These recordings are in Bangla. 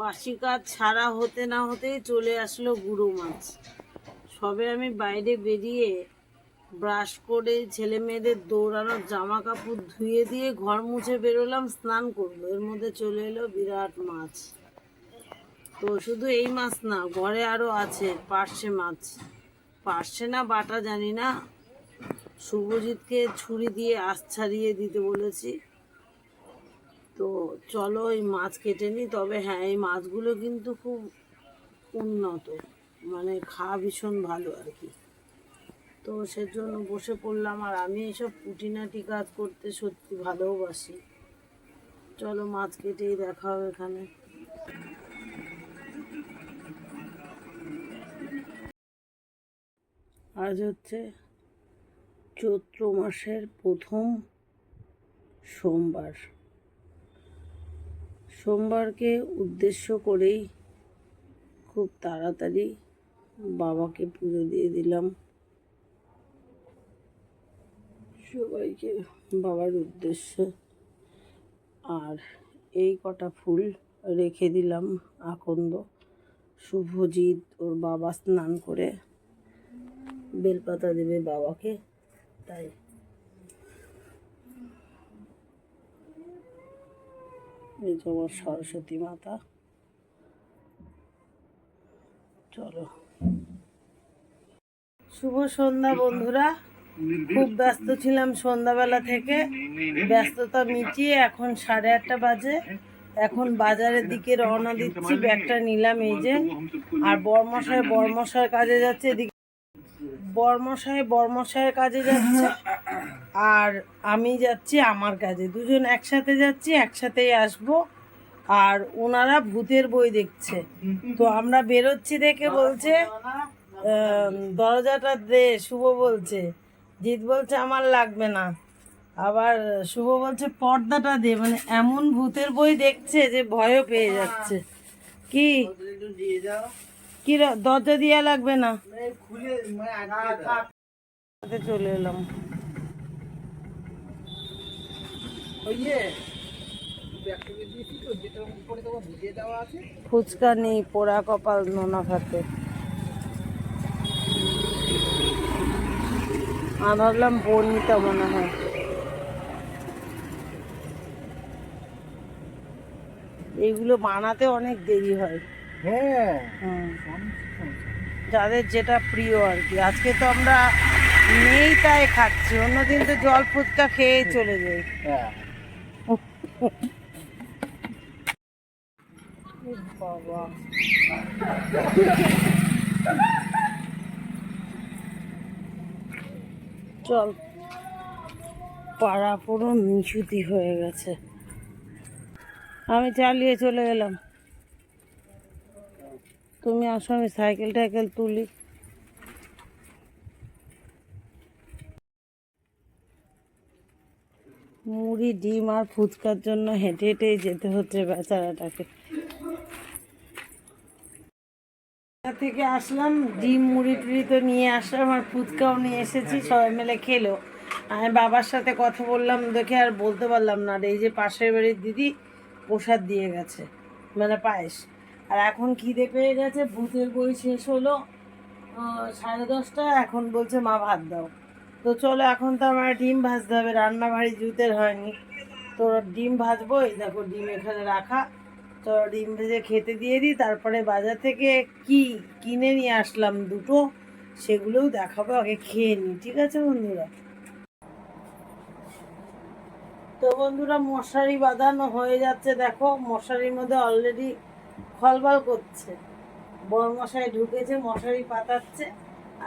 বাসি কাজ ছাড়া হতে না হতেই চলে আসলো গুঁড়ো মাছ। সবে আমি বাইরে বেরিয়ে ব্রাশ করে ছেলে মেয়েদের দৌড়ানোর জামা কাপড় ধুয়ে দিয়ে ঘর মুছে বেরোলাম, স্নান করল এর মধ্যে চলে এলো বিরাট মাছ। তো শুধু এই মাছ না, ঘরে আরও আছে পার্শে মাছ। পার্শে না, বাটা জানি না। শুভজিৎকে ছুরি দিয়ে আঁশ ছাড়িয়ে দিতে বলেছি। তো চলো এই মাছ কেটে নিই, তবে হ্যাঁ এই মাছগুলো কিন্তু খুব উন্নত মানে খাওয়া ভীষণ ভালো আর কি। তো সেজন্য বসে পড়লাম আর আমি এসব কুটিনাটি কাজ করতে সত্যি ভালোবাসি। চলো মাছ কেটেই দেখা হবে এখানে। আজ হচ্ছে চৈত্র মাসের প্রথম সোমবার। সোমবারকে উদ্দেশ্য করেই খুব তাড়াতাড়ি বাবাকে পুজো দিয়ে দিলাম। সবাইকে বাবার উদ্দেশ্যে। আর এই কটা ফুল রেখে দিলাম আকন্দ। শুভজিৎ ওর বাবা স্নান করে বেলপাতা দেবে বাবাকে, তাই এই সরস্বতী মাতা। চলো। শুভ সন্ধ্যা বন্ধুরা। খুব ব্যস্ত ছিলাম সন্ধ্যাবেলা থেকে। ব্যস্ততা মিটিয়ে এখন সাড়ে আটটা বাজে। এখন বাজারের দিকে রওনা দিচ্ছি, ব্যাগটা নিলাম এই যে। আর বর্মশাই বর্মশাই কাজে যাচ্ছে এদিকে। বর্মশাই, বর্মশাইয়ের কাজে যাচ্ছে। আর আমি যাচ্ছি আমার কাজে। দুজন একসাথে যাচ্ছি একসাথেই আসব। আর ওনারা ভূতের বই দেখছে। তো আমরা বেরোচ্ছি দেখে বলছে দরজাটা দে শুভ বলছে। জিৎ বলছে আমার লাগবে না। আবার শুভ বলছে পর্দাটা দে। মানে এমন ভূতের বই দেখছে যে ভয়ও পেয়ে যাচ্ছে। কি? কি র- দরজা দেওয়া লাগবে না? চলে এলাম। ফুচকা নেই পোড়া কপাল নোনা ভাতে। আনারলাম বর্ণিতা মনে হয়। এইগুলো বানাতে অনেক দেরি হয়। হ্যাঁ। যাদের যেটা প্রিয় আর কি। আজকে তো আমরা নেই তাই খাচ্ছি অন্যদিন তো জল ফুচকা খেয়ে চলে যাই। হ্যাঁ। বাবা চল, পাড়া পুরো মিছুতি হয়ে গেছে। আমি চালিয়ে চলে গেলাম। তুমি আসো আমি সাইকেল টাইকেল তুলি। মুড়ি, ডিম আর ফুচকার জন্য হেঁটে হেঁটেই যেতে হচ্ছে বেচারাটাকে। থেকে আসলাম, ডিম, মুড়ি টুড়ি তো নিয়ে আসলাম আর ফুচকাও নিয়ে এসেছি, সবাই মিলে খেলো। আমি বাবার সাথে কথা বললাম, দেখে আর বলতে পারলাম না। এই যে পাশের বাড়ির দিদি প্রসাদ দিয়ে গেছে মানে পায়েস। আর এখন খিদে পেয়ে গেছে? ভূতের বই শেষ হলো সাড়ে দশটা এখন বলছে, মা, ভাত দাও। তো চলো, এখন তো আমার ডিম ভাজতে হবে রান্না ভারী জুতের হয়নি। তো ডিম ভাজবো এই দেখো ডিম এখানে রাখা। তো ডিম ভেজে খেতে দিয়ে দিই, তারপরে বাজার থেকে কি কিনে নিয়ে আসলাম দুটো, সেগুলোও দেখাবো, আগে খেয়ে নিই, ঠিক আছে বন্ধুরা? তো বন্ধুরা, মশারি বাঁধানো হয়ে যাচ্ছে, দেখো, মশারির মধ্যে অলরেডি ফলবল করছে। বড় মশাই ঢুকেছে, মশারি পাতাচ্ছে।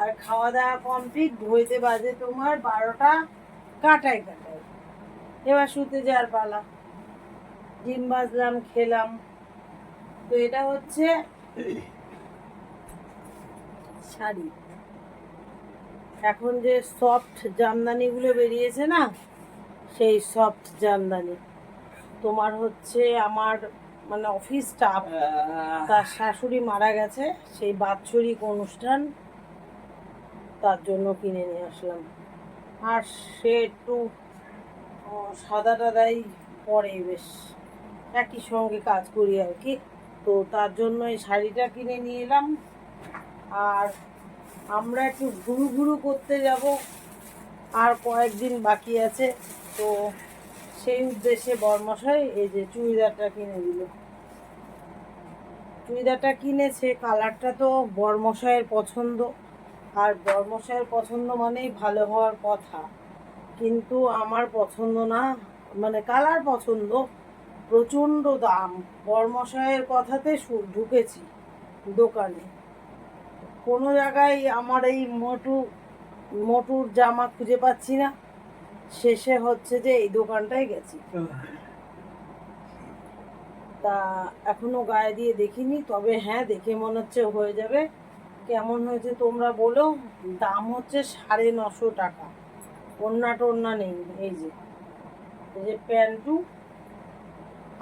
আর খাওয়া দাওয়া কমপ্লিট ঘড়িতে বাজে তোমার বারোটা কাটায় কাটায়। এবার শুতে যাওয়ার পালা। ডিম ভাজলাম খেলাম। তো এটা হচ্ছে শাড়ি। এখন যে সফট জামদানিগুলো বেরিয়েছে না সেই সফট জামদানি। তোমার হচ্ছে আমার মানে অফিস স্টাফ তার শাশুড়ি মারা গেছে সেই বাৎসরিক অনুষ্ঠান। তার জন্য কিনে নিয়ে আসলাম। আর সে একটু সাদা টাদাই পরে বেশ একই সঙ্গে কাজ করি আর কি। তো তার জন্য এই শাড়িটা কিনে নিয়ে এলাম। আর আমরা একটু ঘুরু ঘুরু করতে যাব। আর কয়েকদিন বাকি আছে। তো সেই উদ্দেশ্যে বরমশাই এই যে চুড়িদারটা কিনে দিল। চুড়িদারটা কিনেছে, কালারটা তো বরমশাইয়ের পছন্দ। আর বরমশাইয়ের পছন্দ মানেই ভালো হওয়ার কথা। কিন্তু আমার পছন্দ না মানে কালার পছন্দ, প্রচণ্ড দাম। বরমশাইয়ের কথাতে ঢুকেছি দোকানে। কোনো জায়গায় আমার এই মোটু, মোটুর জামা খুঁজে পাচ্ছি না। শেষে হচ্ছে যে এই দোকানটায় গেছি। তা এখনও গায়ে দিয়ে দেখিনি, তবে হ্যাঁ দেখে মনে হচ্ছে হয়ে যাবে। কেমন হয়েছে তোমরা বলো? দাম হচ্ছে সাড়ে নশো টাকা। ওন্না টোন্না নেই, এই যে। এই যে প্যান্টু,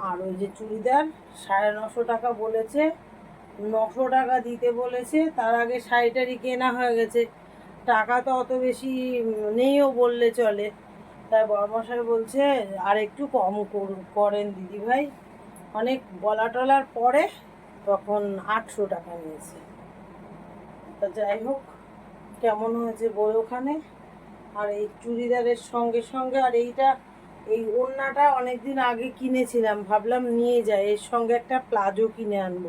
আর ওই যে চুড়িদার, সাড়ে নশো টাকা বলেছে। নশো টাকা দিতে বলেছে, তার আগে শাড়িটারি কেনা হয়ে গেছে। টাকা তো অত বেশি নেইও বললে চলে। তাই বড়মশাই বলছে, আর একটু কম করুন দিদিভাই। অনেক বলা টলার পরে তখন আটশো টাকা নিয়েছে। তা যাই হোক, কেমন হয়েছে বই ওখানে? আর এই চুড়িদারের সঙ্গে সঙ্গে আর এইটা, এই ওড়নাটা অনেকদিন আগে কিনেছিলাম, ভাবলাম নিয়ে যাই, এর সঙ্গে একটা প্লাজো কিনে আনব,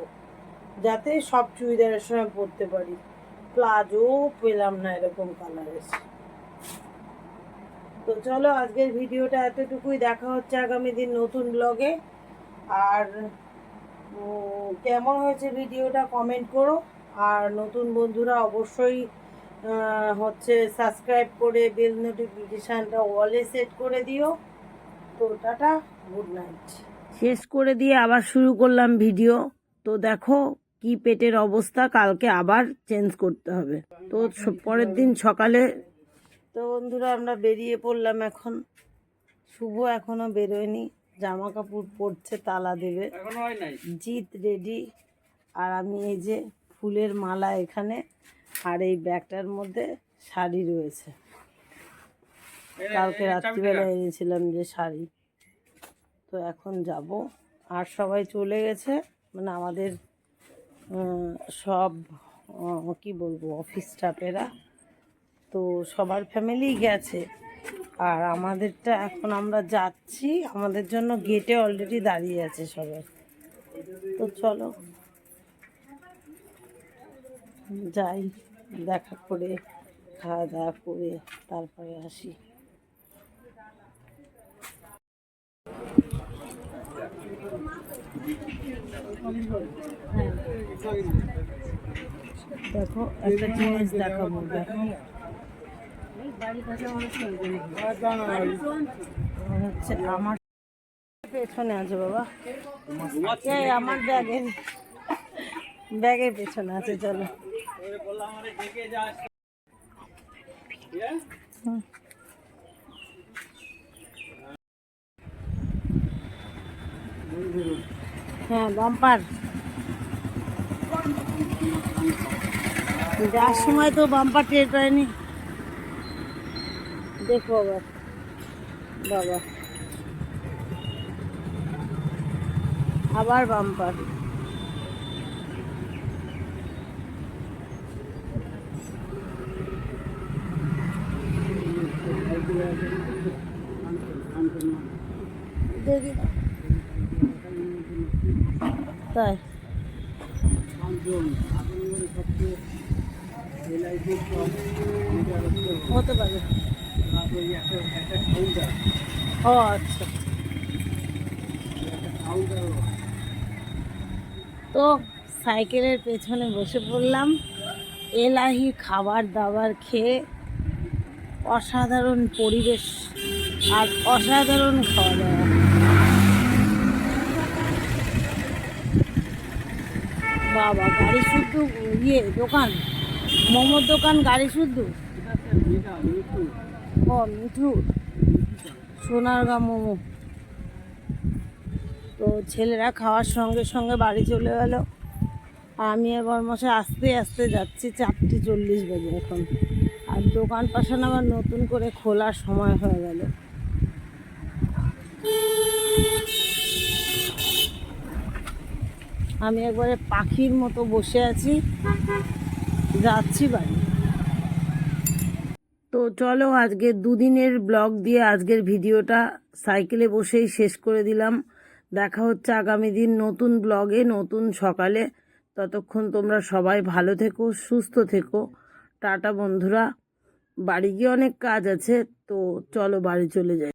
যাতে সব চুড়িদারের সঙ্গে পরতে পারি। প্লাজো পেলাম না এরকম কালারের তো চলো, আজকের ভিডিওটা এতটুকুই, দেখা হচ্ছে আগামী দিন নতুন ব্লগে আর কেমন হয়েছে ভিডিওটা কমেন্ট করো। আর নতুন বন্ধুরা অবশ্যই হচ্ছে সাবস্ক্রাইব করে বেল নোটিফিকেশানটা ওয়ালে সেট করে দিও। তো টাটা গুড নাইট। শেষ করে দিয়ে আবার শুরু করলাম ভিডিও। তো দেখো কি পেটের অবস্থা কালকে আবার চেঞ্জ করতে হবে। তো পরের দিন সকালে তো বন্ধুরা আমরা বেরিয়ে পড়লাম এখন। শুভ এখনও বেরোয়নি। জামা কাপড় পরছে তালা দেবে। এখনও জিত রেডি। আর আমি এই যে ফুলের মালা এখানে আর এই ব্যাগটার মধ্যে শাড়ি রয়েছে। কালকে রাত্রিবেলা এনেছিলাম যে শাড়ি। তো এখন যাব। আর সবাই চলে গেছে। মানে আমাদের সব কি বলব অফিস স্টাফেরা। তো সবার ফ্যামিলি গেছে। আর আমাদেরটা এখন আমরা যাচ্ছি। আমাদের জন্য গেটে অলরেডি দাঁড়িয়ে আছে সবাই। তো চলো। যাই, দেখা করে, খাওয়া দাওয়া করে তারপরে আসি। দেখো, একটা জিনিস দেখাবো, দেখো। হচ্ছে, আমার পেছনে আছে বাবা। আমার ব্যাগের ব্যাগের পেছনে আছে, চলো। হ্যাঁ বাম্পার। যাওয়ার সময় তো বাম্পার টের পায়নি। দেখো আবার। বাবা। আবার বাম্পার। তাই। হতে পারে। ও আচ্ছা। তো সাইকেলের পেছনে বসে পড়লাম। এলাহি খাবার দাবার খেয়ে অসাধারণ পরিবেশ আর অসাধারণ খাওয়া দাওয়া। বাবা, গাড়ি শুদ্ধ ইয়ে দোকান। মোমোর দোকান, গাড়ি শুদ্ধ? ও, মিঠু। সোনারগা মোমো। তো ছেলেরা খাওয়ার সঙ্গে সঙ্গে বাড়ি চলে গেল। আমি এবার মশাই আস্তে আস্তে যাচ্ছি, চারটে চল্লিশ বাজে এখন। আর দোকান পাশান আবার নতুন করে খোলার সময় হয়ে গেল। আমি একবারে পাখির মতো বসে আছি। যাচ্ছি বাড়ি। তো চলো আজকে দুদিনের ব্লগ দিয়ে আজকের ভিডিওটা সাইকেলে বসেই শেষ করে দিলাম। দেখা হচ্ছে আগামী দিন নতুন ব্লগে, নতুন সকালে। ততক্ষণ তোমরা সবাই ভালো থেকো, সুস্থ থেকো। টাটা বন্ধুরা। বাড়ি গিয়ে অনেক কাজ আছে, তো চলো বাড়ি চলে যাই।